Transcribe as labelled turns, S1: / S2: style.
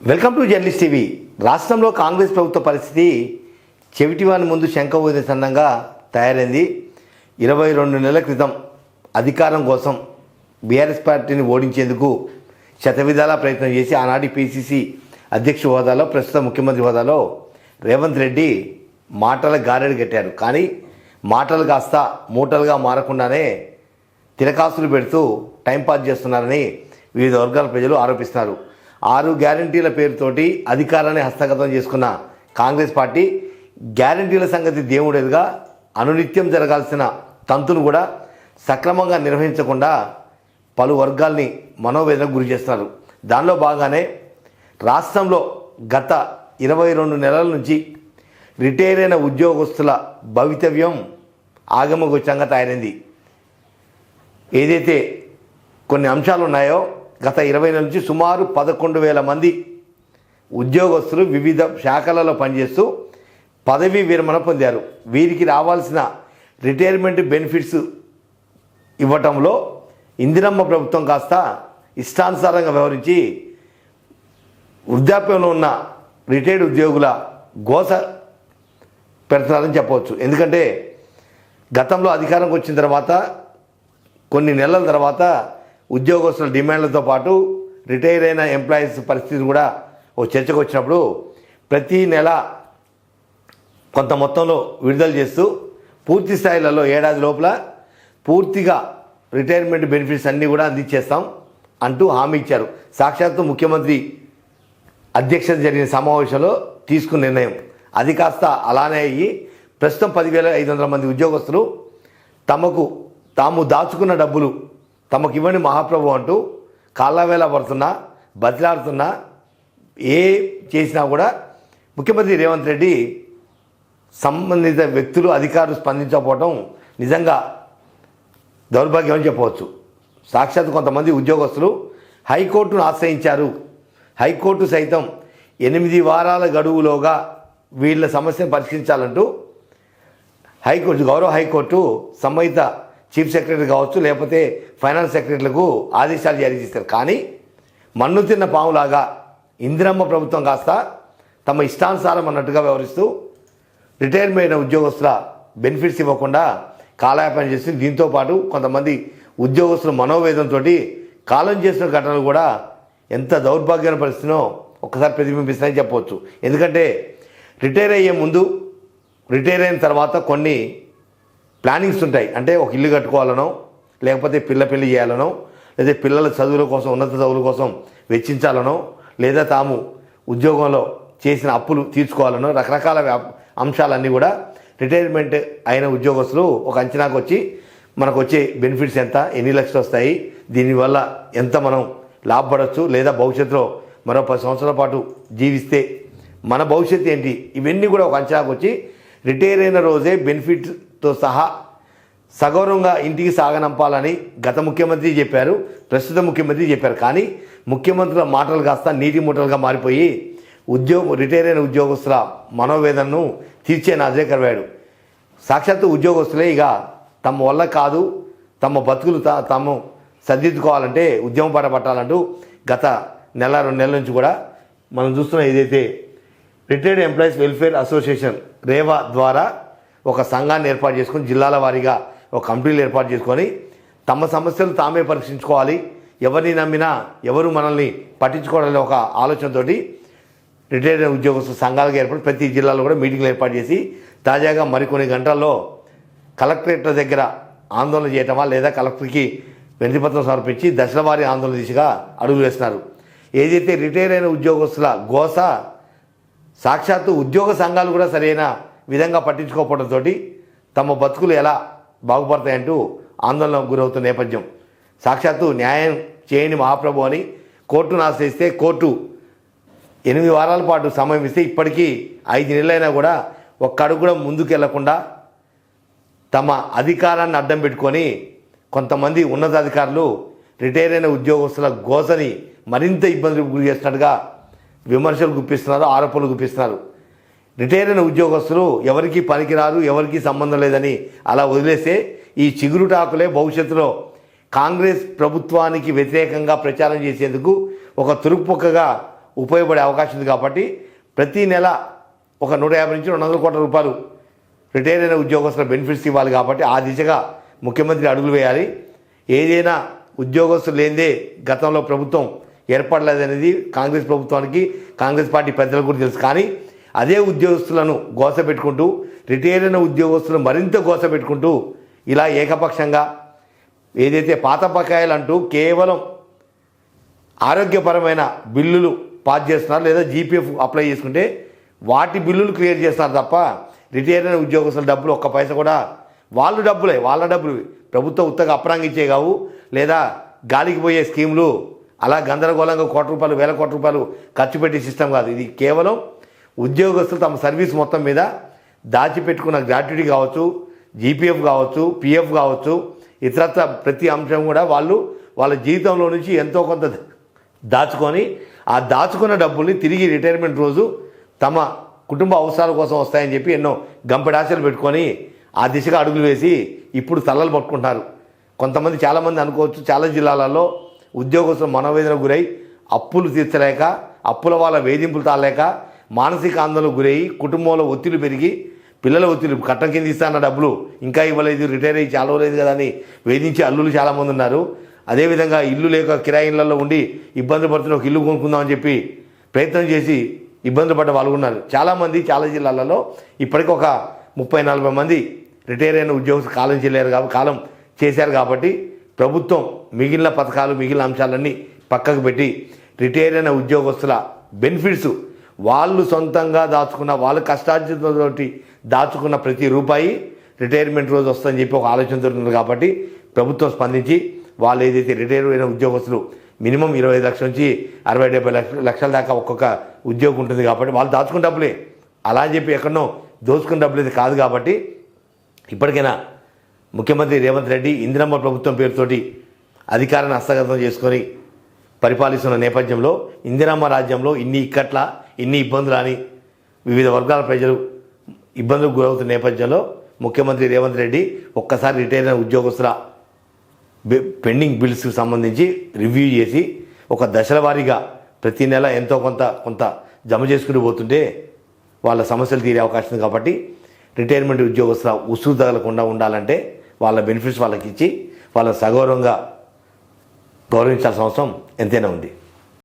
S1: Welcome to journalist TV. రాష్ట్రంలో కాంగ్రెస్ ప్రభుత్వ పరిస్థితి చెవిటివాని ముందు శంఖ ఊదిన సన్నంగా తయారైంది. ఇరవై రెండు నెలల క్రితం అధికారం కోసం బీఆర్ఎస్ పార్టీని ఓడించేందుకు శతవిధాలా ప్రయత్నం చేసి ఆనాటి పిసిసి అధ్యక్ష హోదాలో ప్రస్తుత ముఖ్యమంత్రి హోదాలో రేవంత్ రెడ్డి మాటల గారెడు కట్టారు కానీ మాటలు కాస్త మూటలుగా మారకుండానే తిరకాసులు పెడుతూ టైంపాస్ చేస్తున్నారని వివిధ వర్గాల ప్రజలు ఆరోపిస్తున్నారు. ఆరు గ్యారంటీల పేరుతోటి అధికారాన్ని హస్తగతం చేసుకున్న కాంగ్రెస్ పార్టీ గ్యారంటీల సంగతి దేవుడేదిగా అనునిత్యం జరగాల్సిన తంతును కూడా సక్రమంగా నిర్వహించకుండా పలు వర్గాల్ని మనోవేదనకు గురి చేస్తున్నారు. దానిలో భాగానే రాష్ట్రంలో గత ఇరవై రెండు నెలల నుంచి రిటైర్ అయిన ఉద్యోగస్తుల భవితవ్యం ఆగమగోచంగా తయారైంది. ఏదైతే కొన్ని అంశాలు ఉన్నాయో గత ఇరవై నెలల నుంచి సుమారు పదకొండు వేల మంది ఉద్యోగస్తులు వివిధ శాఖలలో పనిచేస్తూ పదవీ విరమణ పొందారు. వీరికి రావాల్సిన రిటైర్మెంట్ బెనిఫిట్స్ ఇవ్వటంలో ఇందిరమ్మ ప్రభుత్వం కాస్త ఇష్టానుసారంగా వ్యవహరించి వృద్ధాప్యంలో ఉన్న రిటైర్డ్ ఉద్యోగుల గోస పెడుతున్నారని చెప్పవచ్చు. ఎందుకంటే గతంలో అధికారంకి వచ్చిన తర్వాత కొన్ని నెలల తర్వాత ఉద్యోగస్తుల డిమాండ్లతో పాటు రిటైర్ అయిన ఎంప్లాయీస్ పరిస్థితి కూడా ఓ చర్చకు వచ్చినప్పుడు ప్రతి నెల కొంత మొత్తంలో విడుదల చేస్తూ పూర్తి స్థాయిలలో ఏడాది లోపల పూర్తిగా రిటైర్మెంట్ బెనిఫిట్స్ అన్నీ కూడా అందించేస్తాం అంటూ హామీ ఇచ్చారు. సాక్షాత్తు ముఖ్యమంత్రి అధ్యక్షత జరిగిన సమావేశంలో తీసుకున్న నిర్ణయం. అది కాస్త అలానే అయ్యి ప్రస్తుతం పదివేల ఐదు వందల మంది ఉద్యోగస్తులు తమకు తాము దాచుకున్న డబ్బులు తమకు మహాప్రభు అంటూ కాళ్ళవేళ పడుతున్నా బతిలాడుతున్నా ఏ చేసినా కూడా ముఖ్యమంత్రి రేవంత్ రెడ్డి సంబంధిత వ్యక్తులు అధికారులు స్పందించకపోవడం నిజంగా దౌర్భాగ్యం అని చెప్పవచ్చు. సాక్షాత్ కొంతమంది ఉద్యోగస్తులు హైకోర్టును ఆశ్రయించారు. హైకోర్టు సైతం ఎనిమిది వారాల గడువులోగా వీళ్ళ సమస్యను పరిష్కరించాలంటూ హైకోర్టు గౌరవ హైకోర్టు సంబంధిత చీఫ్ సెక్రటరీ కావచ్చు లేకపోతే ఫైనాన్స్ సెక్రటరీలకు ఆదేశాలు జారీ చేస్తారు. కానీ మన్ను తిన్న పాములాగా ఇందిరమ్మ ప్రభుత్వం కాస్త తమ ఇష్టానుసారం అన్నట్టుగా వ్యవహరిస్తూ రిటైర్మెంట్ అయిన ఉద్యోగస్తుల బెనిఫిట్స్ ఇవ్వకుండా కాలయాపన చేసి దీంతో పాటు కొంతమంది ఉద్యోగస్తుల మనోవేదంతో కాలం చేసిన ఘటనలు కూడా ఎంత దౌర్భాగ్యమైన పరిస్థితినో ఒక్కసారి ప్రతిబింబిస్తాయని చెప్పవచ్చు. ఎందుకంటే రిటైర్ అయ్యే ముందు రిటైర్ అయిన తర్వాత కొన్ని ప్లానింగ్స్ ఉంటాయి. అంటే ఒక ఇల్లు కట్టుకోవాలనో లేకపోతే పిల్ల పెళ్ళి చేయాలనో లేదా పిల్లల చదువుల కోసం ఉన్నత చదువుల కోసం వెచ్చించాలనో లేదా తాము ఉద్యోగంలో చేసిన అప్పులు తీర్చుకోవాలనో రకరకాల అంశాలన్నీ కూడా రిటైర్మెంట్ అయిన ఉద్యోగస్తులు ఒక అంచనాకు వచ్చి మనకు వచ్చే బెనిఫిట్స్ ఎంత ఎన్ని లక్షలు వస్తాయి దీనివల్ల ఎంత మనం లాభపడవచ్చు లేదా భవిష్యత్తులో మరో పది సంవత్సరాల పాటు జీవిస్తే మన భవిష్యత్తు ఏంటి ఇవన్నీ కూడా ఒక అంచనాకు వచ్చి రిటైర్ అయిన రోజే బెనిఫిట్స్ తో సహా సగౌరవంగా ఇంటికి సాగనంపాలని గత ముఖ్యమంత్రి చెప్పారు ప్రస్తుత ముఖ్యమంత్రి చెప్పారు. కానీ ముఖ్యమంత్రుల మాటలు కాస్త నీటి మూటలుగా మారిపోయి ఉద్యోగ రిటైర్ అయిన ఉద్యోగస్తుల మనోవేదనను తీర్చే నాజరేకరవాడు సాక్షాత్తు ఉద్యోగస్తులే ఇక తమ వల్ల కాదు తమ బతుకులు తా తాము సర్దిద్దుకోవాలంటే ఉద్యమం పాట పట్టాలంటూ గత నెల రెండు నెలల నుంచి కూడా మనం చూస్తున్న ఏదైతే retired employees welfare association Rewa ద్వారా ఒక సంఘాన్ని ఏర్పాటు చేసుకొని జిల్లాల వారీగా ఒక కమిటీలు ఏర్పాటు చేసుకొని తమ సమస్యలు తామే పరీక్షించుకోవాలి. ఎవరిని నమ్మినా ఎవరు మనల్ని పట్టించుకోవాలనే ఒక ఆలోచనతోటి రిటైర్డ్ ఉద్యోగస్తు సంఘాలుగా ఏర్పడి ప్రతి జిల్లాలో కూడా మీటింగ్లు ఏర్పాటు చేసి తాజాగా మరికొన్ని గంటల్లో కలెక్టరేట్ల దగ్గర ఆందోళన చేయటమా లేదా కలెక్టర్కి వినతిపత్రం సమర్పించి దశలవారీ ఆందోళన దిశగా అడుగులు వేస్తున్నారు. ఏదైతే రిటైర్ అయిన ఉద్యోగస్తుల గోస సాక్షాత్తు ఉద్యోగ సంఘాలు కూడా సరైన విధంగా పట్టించుకోకపోవడంతో తమ బతుకులు ఎలా బాగుపడతాయంటూ ఆందోళనకు గురవుతున్న నేపథ్యం. సాక్షాత్తు న్యాయం చేయని మహాప్రభు అని కోర్టును ఆశ్రయిస్తే కోర్టు ఎనిమిది వారాల పాటు సమయం ఇస్తే ఇప్పటికీ ఐదు నెలలైనా కూడా ఒక్క అడుగు కూడా ముందుకెళ్ళకుండా తమ అధికారాన్ని అడ్డం పెట్టుకొని కొంతమంది ఉన్నతాధికారులు రిటైర్ అయిన ఉద్యోగస్తుల గోసని మరింత ఇబ్బందులకు గురి చేస్తున్నట్టుగా విమర్శలు గుప్పిస్తున్నారు ఆరోపణలు గుప్పిస్తున్నారు. రిటైర్ అయిన ఉద్యోగస్తులు ఎవరికి పనికిరారు ఎవరికి సంబంధం లేదని అలా వదిలేస్తే ఈ చిగురుటాకులే భవిష్యత్తులో కాంగ్రెస్ ప్రభుత్వానికి వ్యతిరేకంగా ప్రచారం చేసేందుకు ఒక తురుపుక్కగా ఉపయోగపడే అవకాశం ఉంది కాబట్టి ప్రతి నెల ఒక నూట యాభై నుంచి రెండు వందల కోట్ల రూపాయలు రిటైర్ అయిన ఉద్యోగస్తుల బెనిఫిట్స్ ఇవ్వాలి కాబట్టి ఆ దిశగా ముఖ్యమంత్రి అడుగులు వేయాలి. ఏదైనా ఉద్యోగస్తులు లేనిదే గతంలో ప్రభుత్వం ఏర్పడలేదనేది కాంగ్రెస్ ప్రభుత్వానికి కాంగ్రెస్ పార్టీ పెద్దలకు కూడా తెలుసు. కానీ అదే ఉద్యోగస్తులను గోస పెట్టుకుంటూ రిటైర్ అయిన ఉద్యోగస్తులను మరింత గోస పెట్టుకుంటూ ఇలా ఏకపక్షంగా ఏదైతే పాత బకాయిలు అంటూ కేవలం ఆరోగ్యపరమైన బిల్లులు పాస్ చేస్తున్నారు లేదా జీపీఎఫ్ అప్లై చేసుకుంటే వాటి బిల్లులు క్లియర్ చేస్తున్నారు తప్ప రిటైర్ అయిన ఉద్యోగస్తుల డబ్బులు ఒక్క పైస కూడా వాళ్ళు డబ్బులే వాళ్ళ డబ్బులు ప్రభుత్వం ఉత్తగా అప్రాంగించే కావు. లేదా గాలికి పోయే స్కీములు అలా గందరగోళంగా కోటి రూపాయలు వేల కోట్ల రూపాయలు ఖర్చు పెట్టే సిస్టమ్ కాదు. ఇది కేవలం ఉద్యోగస్తులు తమ సర్వీస్ మొత్తం మీద దాచిపెట్టుకున్న గ్రాట్యుటీ కావచ్చు జీపీఎఫ్ కావచ్చు పిఎఫ్ కావచ్చు ఇతరత్ర ప్రతి అంశం కూడా వాళ్ళు వాళ్ళ జీవితంలో నుంచి ఎంతో కొంత దాచుకొని ఆ దాచుకున్న డబ్బుల్ని తిరిగి రిటైర్మెంట్ రోజు తమ కుటుంబ అవసరాల కోసం వస్తాయని చెప్పి ఎన్నో గంపెడాశలు పెట్టుకొని ఆ దిశగా అడుగులు వేసి ఇప్పుడు తలలు పట్టుకుంటున్నారు కొంతమంది చాలామంది అనుకోవచ్చు చాలా జిల్లాలలో ఉద్యోగస్తులు మనోవేదనకు గురై అప్పులు తీర్చలేక అప్పుల వాళ్ళ వేధింపులు తాళలేక మానసిక ఆందోళనకు గురై కుటుంబంలో ఒత్తిడి పెరిగి పిల్లల ఒత్తిడి కట్టం కింద ఇస్తాన్న డబ్బులు ఇంకా ఇవ్వలేదు రిటైర్ అయ్యి చాలా లేదు కదా అని వేధించి అల్లులు చాలామంది ఉన్నారు. అదేవిధంగా ఇల్లు లేక కిరాయి ఇళ్ళలో ఉండి ఇబ్బంది పడుతున్న ఒక ఇల్లు కొనుక్కుందామని చెప్పి ప్రయత్నం చేసి ఇబ్బందులు పడ్డ వాళ్ళు ఉన్నారు. చాలామంది చాలా జిల్లాలలో ఇప్పటికి ఒక ముప్పై నలభై మంది రిటైర్ అయిన ఉద్యోగస్తులు కాలం చేయలేరు కాబట్టి కాలం చేశారు కాబట్టి ప్రభుత్వం మిగిలిన పథకాలు మిగిలిన అంశాలన్నీ పక్కకు పెట్టి రిటైర్ అయిన ఉద్యోగస్తుల బెనిఫిట్స్ వాళ్ళు సొంతంగా దాచుకున్న వాళ్ళ కష్టార్జితంతోటి దాచుకున్న ప్రతి రూపాయి రిటైర్మెంట్ రోజు వస్తుందని చెప్పి ఒక ఆలోచనతో ఉన్నారు కాబట్టి ప్రభుత్వం స్పందించి వాళ్ళు ఏదైతే రిటైర్ అయిన ఉద్యోగస్తులు మినిమం ఇరవై లక్షల నుంచి అరవై డెబ్బై లక్షల దాకా ఒక్కొక్క ఉద్యోగం ఉంటుంది కాబట్టి వాళ్ళు దాచుకున్న డబ్బులే. అలా అని చెప్పి ఎక్కడనో దోచుకున్న డబ్బులు కాదు కాబట్టి ఇప్పటికైనా ముఖ్యమంత్రి రేవంత్ రెడ్డి ఇందిరమ్మ ప్రభుత్వం పేరుతోటి అధికారాన్ని హస్తగతం చేసుకొని పరిపాలిస్తున్న నేపథ్యంలో ఇందిరమ్మ రాజ్యంలో ఇన్ని ఇక్కట్ల ఇన్ని ఇబ్బందులు అని వివిధ వర్గాల ప్రజలు ఇబ్బందులకు గురవుతున్న నేపథ్యంలో ముఖ్యమంత్రి రేవంత్ రెడ్డి ఒక్కసారి రిటైర్ అయిన ఉద్యోగస్తుల పెండింగ్ బిల్స్కి సంబంధించి రివ్యూ చేసి ఒక దశల వారీగా ప్రతి నెల ఎంతో కొంత కొంత జమ చేసుకుని పోతుంటే వాళ్ళ సమస్యలు తీరే అవకాశం ఉంది కాబట్టి రిటైర్మెంట్ ఉద్యోగస్తుల ఉసురు తగలకుండా ఉండాలంటే వాళ్ళ బెనిఫిట్స్ వాళ్ళకి ఇచ్చి వాళ్ళ సగౌరవంగా గౌరవించాల్సిన అవసరం ఎంతైనా ఉంది.